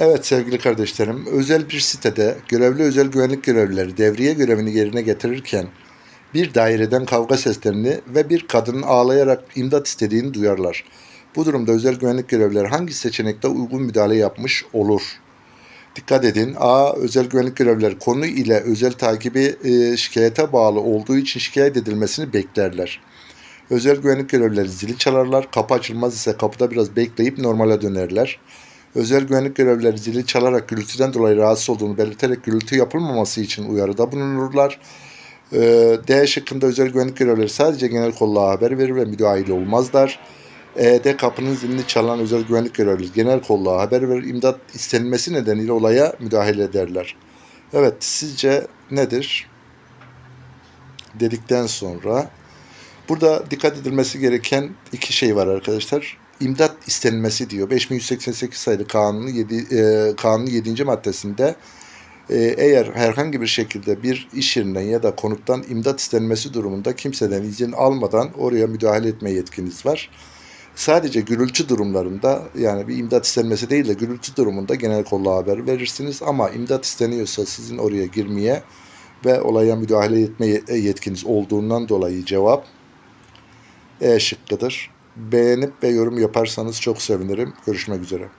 Evet sevgili kardeşlerim, özel bir sitede görevli özel güvenlik görevlileri devriye görevini yerine getirirken bir daireden kavga seslerini ve bir kadının ağlayarak imdat istediğini duyarlar. Bu durumda özel güvenlik görevlileri hangi seçenekte uygun müdahale yapmış olur? Dikkat edin. A. Özel güvenlik görevlileri konu ile özel takibi e, şikayete bağlı olduğu için şikayet edilmesini beklerler. Özel güvenlik görevlileri zili çalarlar. Kapı açılmaz ise kapıda biraz bekleyip normale dönerler. Özel güvenlik görevlileri zili çalarak gürültüden dolayı rahatsız olduğunu belirterek gürültü yapılmaması için uyarıda bulunurlar. Ee, D şıkkında özel güvenlik görevlileri sadece genel kolluğa haber verir ve müdahale olmazlar. E'de kapının zilini çalan özel güvenlik görevlileri genel kolluğa haber verir. İmdat istenilmesi nedeniyle olaya müdahale ederler. Evet sizce nedir? Dedikten sonra Burada dikkat edilmesi gereken iki şey var arkadaşlar. İmdat istenilmesi diyor. 5188 sayılı kanunun 7, e, kanunun 7. maddesinde e, eğer herhangi bir şekilde bir iş yerinden ya da konuttan imdat istenmesi durumunda kimseden izin almadan oraya müdahale etme yetkiniz var. Sadece gürültü durumlarında yani bir imdat istenmesi değil de gürültü durumunda genel kolluğa haber verirsiniz ama imdat isteniyorsa sizin oraya girmeye ve olaya müdahale etme yetkiniz olduğundan dolayı cevap E şıkkıdır. Beğenip ve yorum yaparsanız çok sevinirim. Görüşmek üzere.